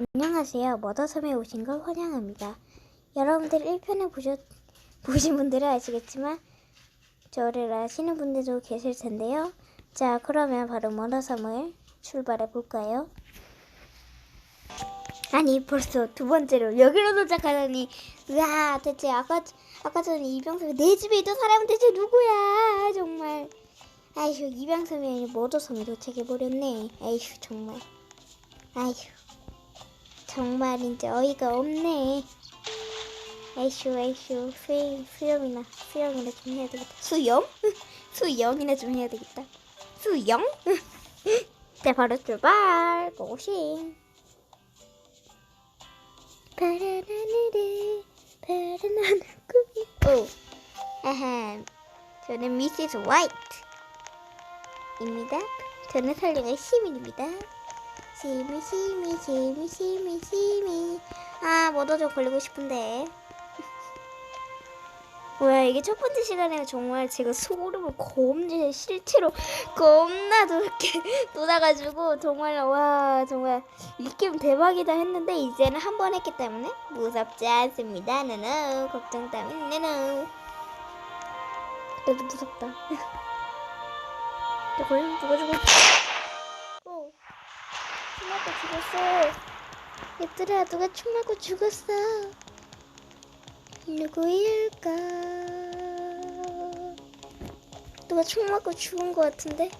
안녕하세요. 머더섬에 오신 걸 환영합니다. 여러분들 1편을 보셨, 보신 분들은 아시겠지만 저를 아시는 분들도 계실 텐데요. 자, 그러면 바로 머더섬을 출발해 볼까요? 아니 벌써 두 번째로 여기로 도착하다니 으아 대체 아까 아까 전에 이병섭이 내 집에 있던 사람은 대체 누구야 정말 아휴 이병섭이 아니라 머더섬에 도착해 버렸네 아휴 정말 아휴 정말 이제 어이가 없네. 에이슈 에이슈 수 수영이나 수영이나 좀 해야 되겠다. 수영? 수영이나 좀 해야 되겠다. 수영? 자 바로 출발 고고싱. 파란 하늘에 파란 하늘 꿈이 오 아함 저는 미시스 화이트입니다. 저는 설령의 시민입니다. 시미 시미 시미 시미 시미. 아 뭐더좀 걸리고 싶은데. 뭐야 이게 첫 번째 시간에 정말 제가 소름을 겁나 실제로 겁나 그렇게 돋아가지고 정말 와 정말 이 게임 대박이다 했는데 이제는 한 번 했기 때문에 무섭지 않습니다. 노노 걱정 따윈 노노 그래도 무섭다. 누가 누가 죽어 어. 죽었어. 얘들아, 누가 총 맞고 죽었어. 누구일까? 누가 총 맞고 죽은 것 같은데?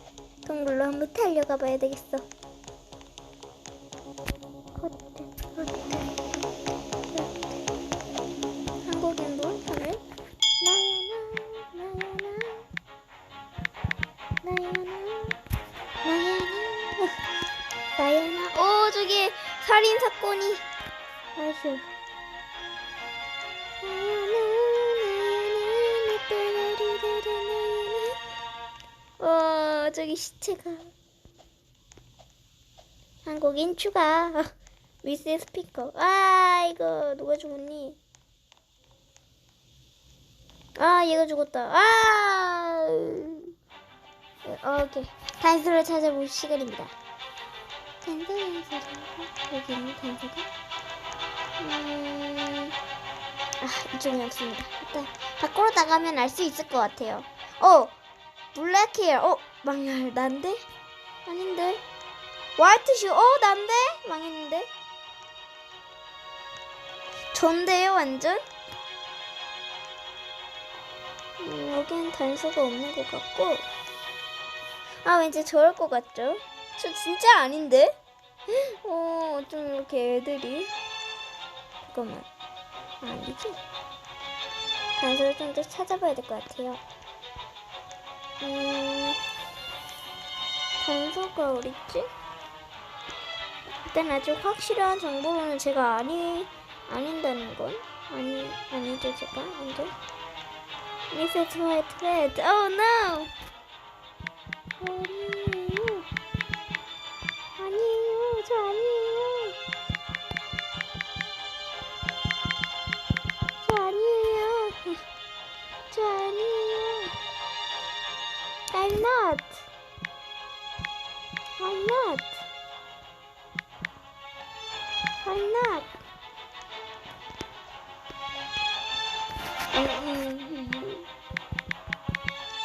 동굴로 한번 달려가 봐야 되겠어. 어 저기 시체가. 한국인 추가. 미스 스피커. 아 이거 누가 죽었니? 아 얘가 죽었다. 아! 어, 오케이. 단서를 찾아볼 시간입니다. 사람 여기 있는 단서가 음... 아 이쪽에 없습니다. 일단 밖으로 나가면 알 수 있을 것 같아요. 어 블랙헤어 어 망할 난데 아닌데 화이트슈 어 난데 망했는데 전데요 완전 음, 여기는 단서가 없는 것 같고 아 왠지 저럴 것 같죠 저 진짜 아닌데? 어, 좀 이렇게 애들이. 잠깐만. 아, 아니지? 단서를 좀 더 찾아봐야 될 것 같아요. 음, 단서가 어딨지? 일단 아직 확실한 정보로는 제가 아니, 아닌다는 건? 아니, 아니죠, 제가? 아니죠? 미세스 화이트 레드, oh no!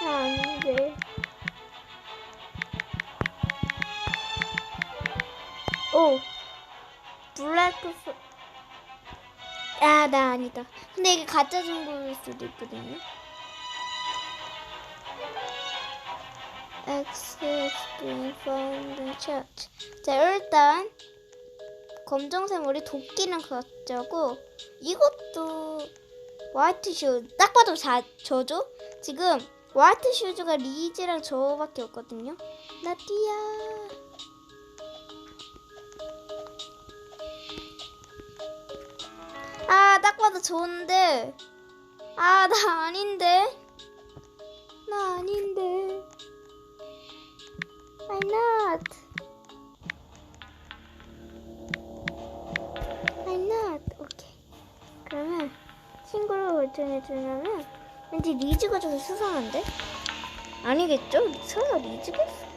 아닌데. 오 블랙프 아나 아니다 근데 이게 가짜 정보일 수도 있거든요 Access being found in chat 자 일단 검정색 머리 도끼는 가짜고 이것도 화이트 슈딱 봐도 자, 저죠? 지금 화이트 슈즈가 리즈랑 저밖에 없거든요 나띠야 아, 딱 봐도 좋은데. 아, 나 아닌데. 나 아닌데. I'm not. 친구를 결정해주려면 왠지 리즈가 좀 수상한데? 아니겠죠? 설마 리즈겠어?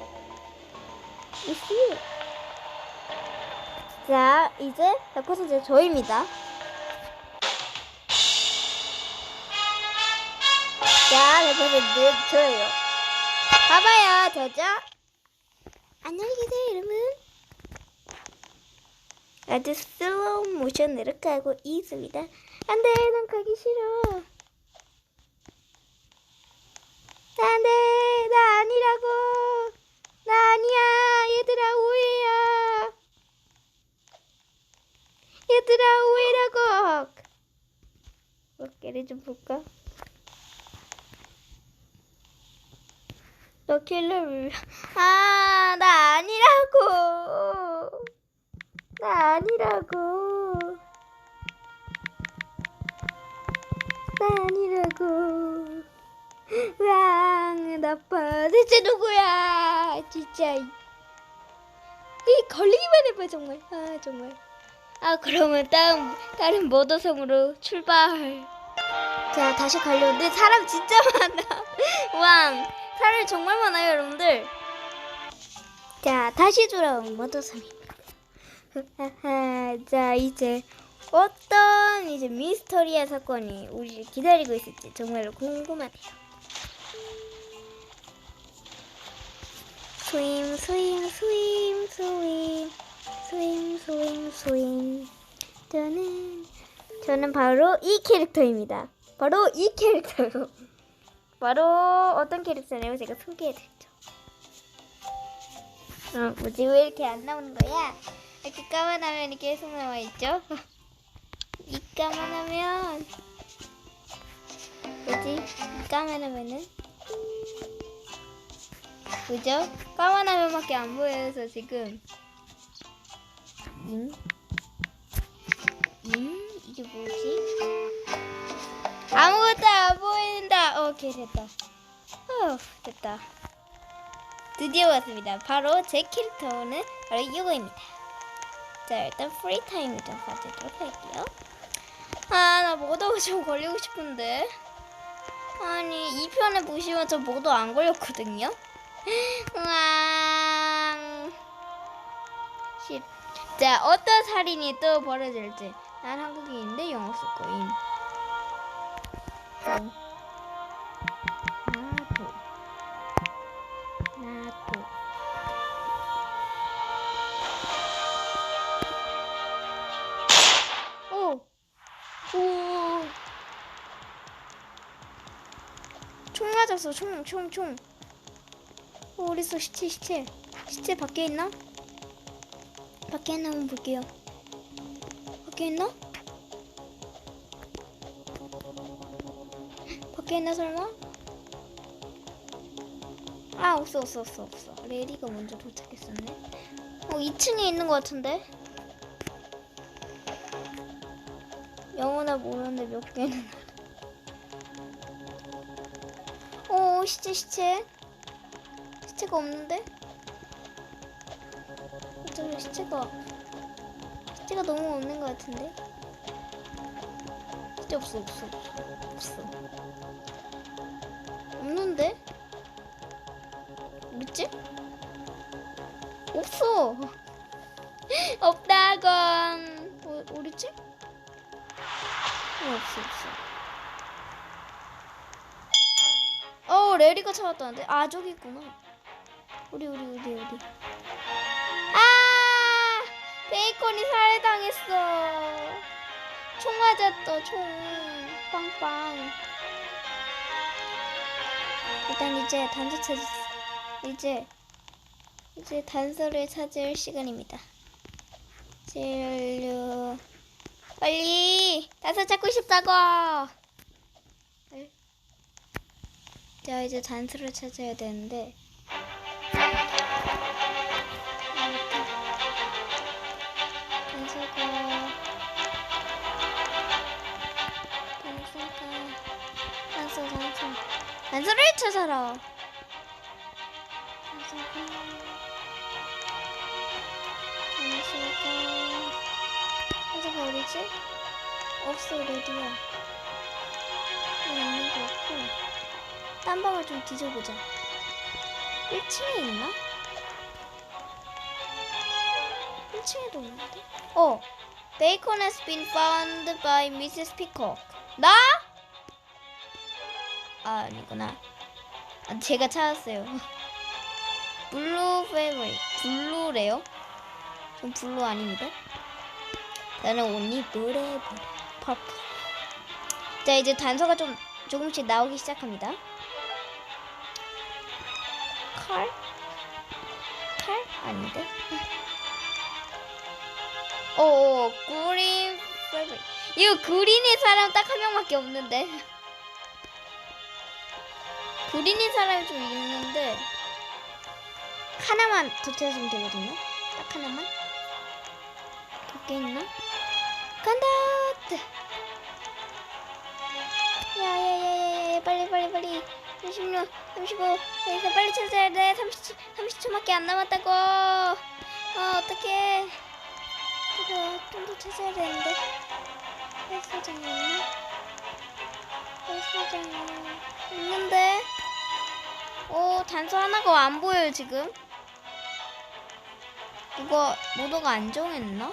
You. 자, 이제 100% 저입니다. 자, 100% 저예요. 봐봐요, 저죠? 안녕히 계세요, 여러분. 아주 슬로우 모션으로 가고 있습니다. 안 돼, 난 가기 싫어. 안 돼, 나 아니라고. 나 아니야, 얘들아, 오해야. 얘들아, 오해라고. 어깨를 좀 볼까? 너 킬러를 아, 대체 누구야? 진짜. 이, 이 걸리기만 해봐, 정말. 아, 정말. 아, 그러면 다음, 다른 머더성으로 출발. 자, 다시 가려는데 사람 진짜 많아. 왕, 사람이 정말 많아요, 여러분들. 자, 다시 돌아온 머더성입니다. 자, 이제 어떤 이제 미스터리한 사건이 우리 기다리고 있을지 정말로 궁금하네요. 스윙, 스윙, 스윙, 스윙, 스윙, 스윙, 스윙. 저는 저는 바로 이 캐릭터입니다. 바로 이 캐릭터요. 바로 어떤 캐릭터냐면 제가 소개해드리죠. 어, 뭐지 왜 이렇게 안 나오는 거야? 이렇게 까만 화면이 계속 나와 있죠? 이 까만 화면 뭐지? 이 까만 화면은 그죠? 까만 화면밖에 안 보여서 지금 음? 음? 이게 뭐지? 아무것도 안 보인다. 오케이 됐다. 어 됐다. 드디어 왔습니다. 바로 제 캐릭터는 바로 이거입니다. 자 일단 프리타임을 좀 가지도록 할게요. 아 나 모더가 좀 걸리고 싶은데. 아니 이 편에 보시면 저 모더 안 걸렸거든요. 으앙. 쉿. 자 어떤 살인이 또 벌어질지. 난 한국인인데 영어 쓸 거임. 나도 나도 오! 오! 총 맞았어 총 총 총 어, 어딨어 시체 시체. 시체 밖에 있나? 밖에 있나 한번 볼게요. 밖에 있나? 밖에 있나 설마? 아 없어 없어 없어 없어. 레디가 먼저 도착했었네. 어 2층에 있는 것 같은데? 영어나 모르는데 몇 개는. 어 시체 시체 시체가 없는데 어쩌면 시체가 시체가 너무 없는 것 같은데 시체 없어 없어 없어 없는데? 뭐지? 없어. 없다건. 어, 어딨지? 어, 없어, 없어. 어, 레리가 찾았다는데? 아, 저기 있구나. 우리, 우리, 우리, 우리. 아! 베이컨이 살해당했어. 총 맞았다, 총. 빵빵. 일단 이제 단서 찾았 이제 이제 단서를 찾을 시간입니다. 진료 빨리 단서 찾고 싶다고. 네. 자 이제 단서를 찾아야 되는데. 단서를 찾아라. 단서가 단서가 단서가 어디지? 없어 레디야. 있는 거 없고 딴 방을 좀 뒤져보자. 1층에 있나? 1층에도 하나도 없는데? 어. Bacon has been found by Mrs. Peacock. 나? 아, 아니구나. 아, 제가 찾았어요. 블루 페이버리. 블루래요? 전 블루 아닙니다. 나는 언니 노래 퍼플. 자 이제 단서가 좀 조금씩 나오기 시작합니다. 칼? 칼? 아닌데? 오, 그린 페이버리. 이거 그린의 사람 딱 한 명밖에 없는데. 그린의 사람이 좀 있는데 하나만 더 찾으면 되거든요. 딱 하나만. 몇 개 있나? 간다! 야야야야야 빨리 빨리 빨리 36, 35 여기서 빨리 찾아야 돼 30, 30초밖에 안 남았다고 아 어떡해 좀더 찾아야 되는데 헬스장이 있나? 헬스장이 있는데 오 단서 하나가 안 보여요 지금 누가 모두가 안 정했나?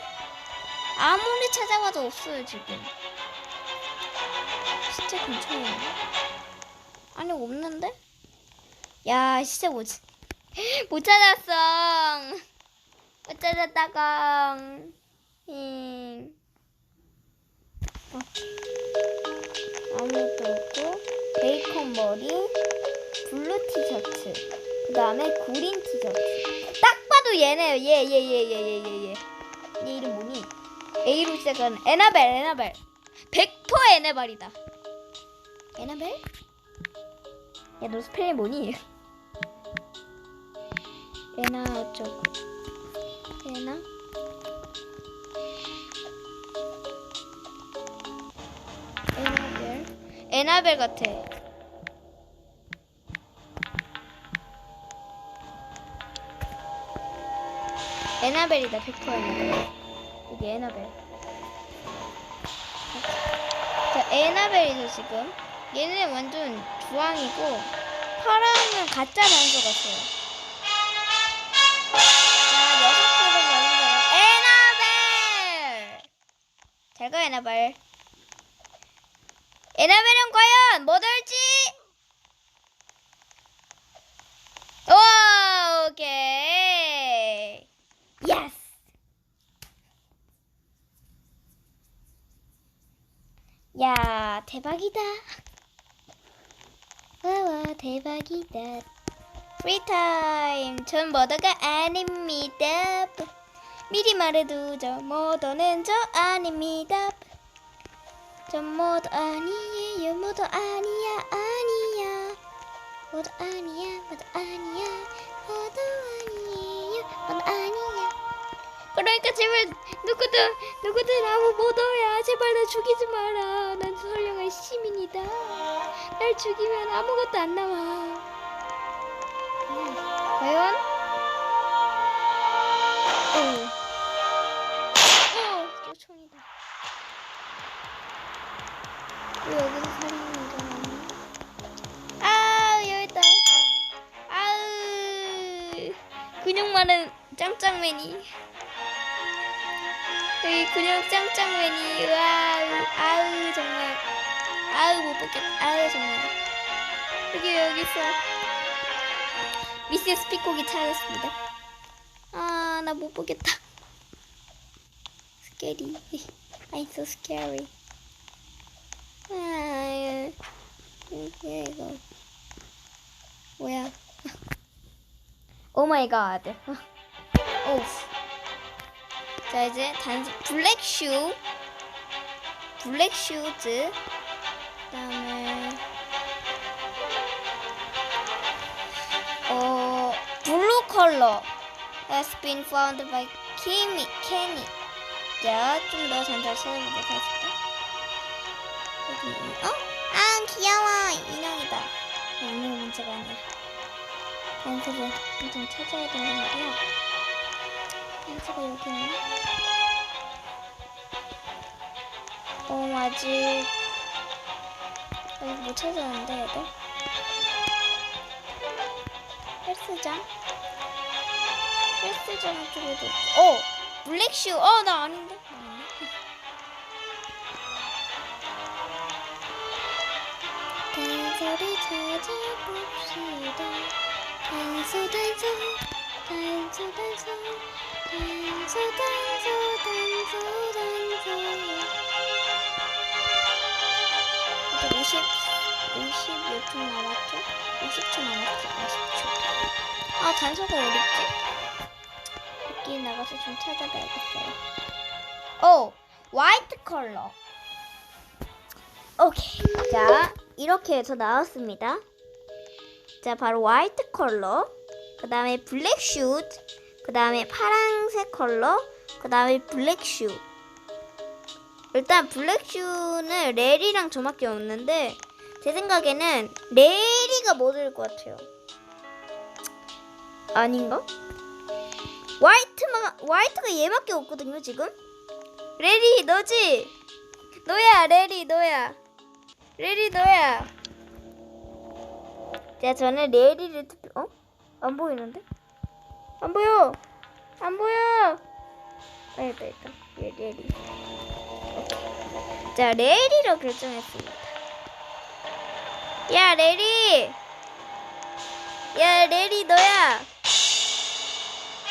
아무리 찾아봐도 없어요 지금 근처에 있나? 아니 없는데? 야 시체 못, 찾- 못 찾았어 못 찾았다가 음. 어. 아무것도 없고 베이컨 머리 블루 티셔츠 그 다음에 구린 티셔츠. 딱 봐도 얘네요. 얘 얘 얘 얘 얘 얘 얘. 얘 이름 뭐니? A로 시작하는 에나벨 에나벨. 100% 에나벨이다. 에나벨? 야 너 스펠링 뭐니? 에나 어쩌고 에나? 에나벨? 에나벨 같아 에나벨이다 100% 에나벨 여기 에나벨. 자 에나벨이죠 지금. 얘는 완전 주황이고 파랑은 가짜 단서 같아요. 자 녀석들은 많은 사람 에나벨! 잘가 에나벨. 에나벨은 과연 뭐 될지? 오 오케이 예스 야 대박이다. 와와 대박이다. 프리타임 전 머더가 아닙니다. 미리 말해두죠 머더는 저 아닙니다. 전 머더 아니에요 머더 아니야 아니야. 머더 아니야 머더 아니야 머더 아니에요 머더 아니야 그러니까 제발 누구든 누구든 아무 머더야. 제발 나 죽이지 마라. 난 선량한 시민이다. 날 죽이면 아무것도 안 나와. 음, 과연? 오. 오, 또 총이다. 왜 여기서 사람이 일어나니? 아 여기 있다. 아으 근육 많은 짱짱맨이 여기 근육 짱짱맨이 와우 아우 정말. 아우 못 보겠다. 아우 정말. 여기 여기 있어. 미세스 피콕이 찾았습니다. 아 나 못 보겠다. 스케리. I'm so scary. 아 이거 이거 뭐야? 오 마이 갓 오우 자 이제 단지 블랙 슈. 블랙 슈즈. 그다음에 어 블루 컬러. Has been found by Kimmy Kenny. 자좀 더 잔잘 찾아보도록 하겠습니다. 여기 어? 아 귀여워. 인형이다. 아, 인형 문제가 아니야. 단서를 좀 찾아야 된단 말이야 단서가 여기 있네 어 아직 아직 못 찾았는데 얘들 헬스장 헬스장 쪽에도. 어 블랙슈. 어, 나 아닌데. 단서를 찾아봅시다. 단서, 단서, 단서, 단서, 단서, 단서, 단서, 단서. 이제 50, 50몇 초 남았죠? 50초 남았죠? 50초. 아, 단서가 어딨지? 밖에 나가서 좀 찾아봐야겠어요. 오, 화이트 컬러. 오케이. 자, 이렇게 해서 나왔습니다. 자, 바로 화이트 컬러. 그 다음에 블랙 슛. 그 다음에 파란색 컬러. 그 다음에 블랙 슈. 일단 블랙 슈는 레리랑 저밖에 없는데 제 생각에는 레리가 뭐될것 같아요. 아닌가? 화이트만 화이트가 얘밖에 없거든요 지금. 레리 너지? 너야 레리 너야. 레리 너야. 자 저는 레리를. 어? 안 보이는데? 안 보여. 안 보여. 아 있다 있다. 얘 레리. 자 레리로 결정했습니다. 야 레리. 야 레리 너야.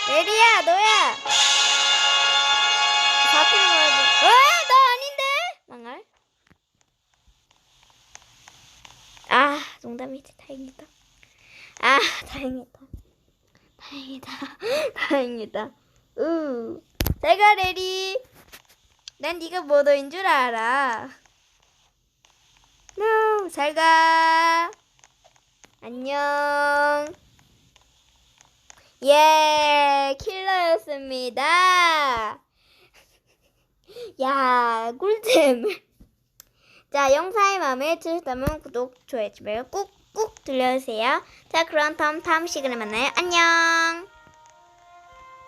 레리야 너야. 앞으로 가야지. 어? 나 아닌데? 망할. 아 농담이지 다행이다. 아 다행이다. 다행이다. 다행이다. 으. 내가 레리. 난 네가 뭐더인 줄 알아. no, 잘 가. 안녕. 예, 킬러였습니다. 야, 꿀잼. 자, 영상이 마음에 드셨다면 구독, 좋아요, 좋아요 꾹 꾹 눌러주세요. 자, 그럼 다음, 다음 시간에 만나요. 안녕.